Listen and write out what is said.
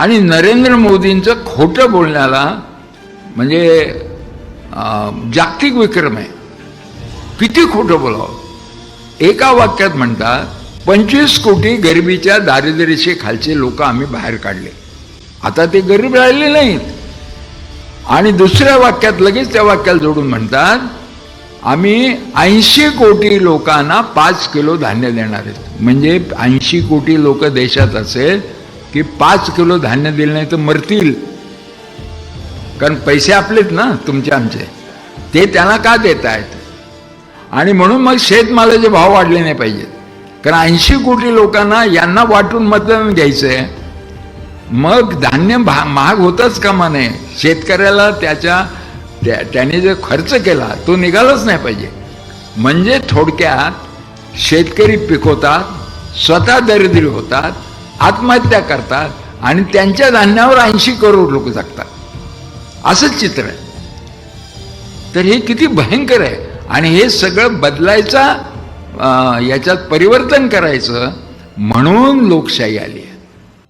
आणि नरेंद्र मोदींचं खोटं बोलण्याला म्हणजे जागतिक विक्रम आहे. किती खोटं बोलावं? एका वाक्यात म्हणतात पंचवीस कोटी गरिबीच्या दारिद्र्याचे खालचे लोक आम्ही बाहेर काढले. आता ते गरीब राहिले नाहीत. आणि दुसऱ्या वाक्यात लगेच त्या वाक्याला जोडून म्हणतात आम्ही ऐंशी कोटी लोकांना पाच किलो धान्य देणार आहेत. म्हणजे ऐंशी कोटी लोक देशात असेल की पाच किलो धान्य दिले नाही तर मरतील. कारण पैसे आपलेच ना तुमचे आमचे. ते त्यांना का देत आहेत आणि म्हणून मग शेतमालाचे भाव वाढले नाही पाहिजेत कारण ऐंशी कोटी लोकांना यांना वाटून मतदान घ्यायचंय. मग धान्य भा महाग होतच कामा नये शेतकऱ्याला त्याच्या त्या त्याने जो खर्च केला तो निघालाच नाही पाहिजे. म्हणजे थोडक्यात शेतकरी पिकवतात स्वतः दरिद्री होतात आत्महत्या करतात आणि त्यांच्या धान्यावर ऐंशी करोड लोक जगतात. असंच चित्र आहे. तर हे किती भयंकर आहे. आणि हे सगळं बदलायचा याच्यात परिवर्तन करायचं म्हणून लोकशाही आली